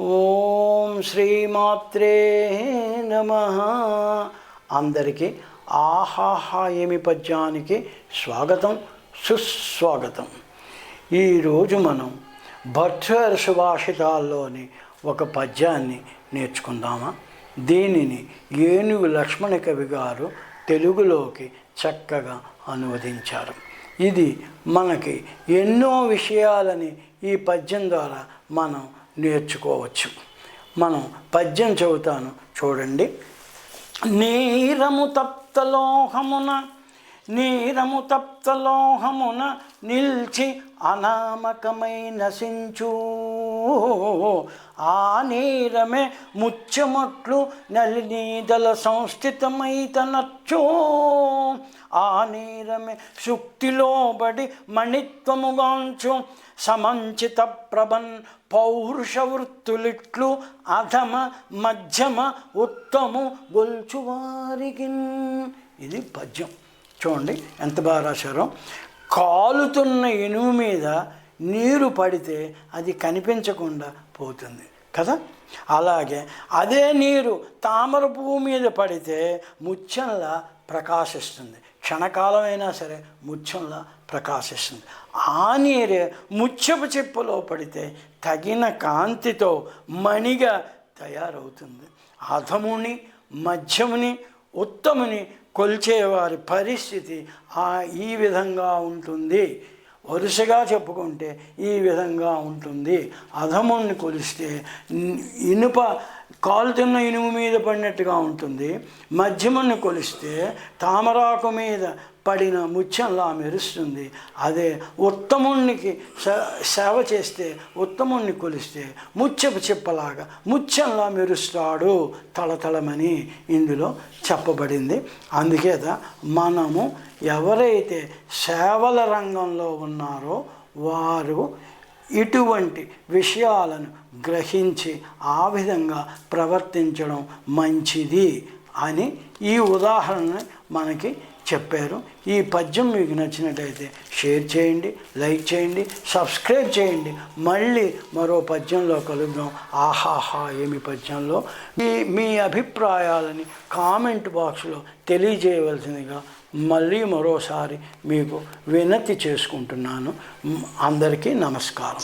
ఓం శ్రీమాత్రే నమ. అందరికీ ఆహాహా ఏమి పద్యానికి స్వాగతం సుస్వాగతం. ఈరోజు మనం భర్తృహర సుభాషితాల్లోని ఒక పద్యాన్ని నేర్చుకుందామా? దీనిని ఏనుగు లక్ష్మణ కవి గారు తెలుగులోకి చక్కగా అనువదించారు. ఇది మనకి ఎన్నో విషయాలని ఈ పద్యం ద్వారా మనం నేర్చుకోవచ్చు. మనం పద్యం చెబుతాను చూడండి. నీరము తప్తలోహమున నీరము తప్తలోహమున నిల్చి అనామకమై నశించు ఆ నీరమే ముచ్చమట్లు నలినీదల సంస్థితమై తనచ్చో. ఆ నీరమే శుక్తిలోబడి మణిత్వముగాంచు. సమంచిత ప్రభన్ పౌరుష వృత్తులిట్లు అధమ మధ్యమ ఉత్తము గొల్చువారికి ఇది పద్యం. చూడండి ఎంత బాగా రాశారో. కాలుతున్న ఇనుము మీద నీరు పడితే అది కనిపించకుండా పోతుంది కదా? అలాగే అదే నీరు తామర పువ్వు మీద పడితే ముత్యంలా ప్రకాశిస్తుంది. క్షణకాలమైనా సరే ముత్యంలా ప్రకాశిస్తుంది. ఆ నీరే ముత్యపు చెప్పులో పడితే తగిన కాంతితో మణిగా తయారవుతుంది. అధముని మధ్యముని ఉత్తముని కొల్చేవారి పరిస్థితి ఆ ఈ విధంగా ఉంటుంది. వరుసగా చెప్పుకుంటే ఈ విధంగా ఉంటుంది. అధముని కొలిస్తే ఇనుప కాలుతున్న ఇనుము మీద పడినట్టుగా ఉంటుంది. మధ్యముని కొలిస్తే తామరాకు మీద పడిన ముత్యంలా మెరుస్తుంది. అదే ఉత్తమునికి సేవ చేస్తే ఉత్తముణ్ణి కొలిస్తే ముచ్చపు చెప్పలాగా ముత్యంలా మెరుస్తాడు తళతళమని ఇందులో చెప్పబడింది. అందుచేత మనము ఎవరైతే సేవల రంగంలో ఉన్నారో వారు ఇటువంటి విషయాలను గ్రహించి ఆ విధంగా ప్రవర్తించడం మంచిది అని ఈ ఉదాహరణ మనకి చెప్పారు. ఈ పద్యం మీకు నచ్చినట్టయితే షేర్ చేయండి లైక్ చేయండి సబ్స్క్రైబ్ చేయండి. మళ్ళీ మరో పద్యంలో కలుద్దాం. ఆహాహా ఏమి పద్యంలో? మీ మీ అభిప్రాయాలని కామెంట్ బాక్స్లో తెలియజేయవలసిందిగా మళ్ళీ మరోసారి మీకు వినతి చేసుకుంటున్నాను. అందరికీ నమస్కారం.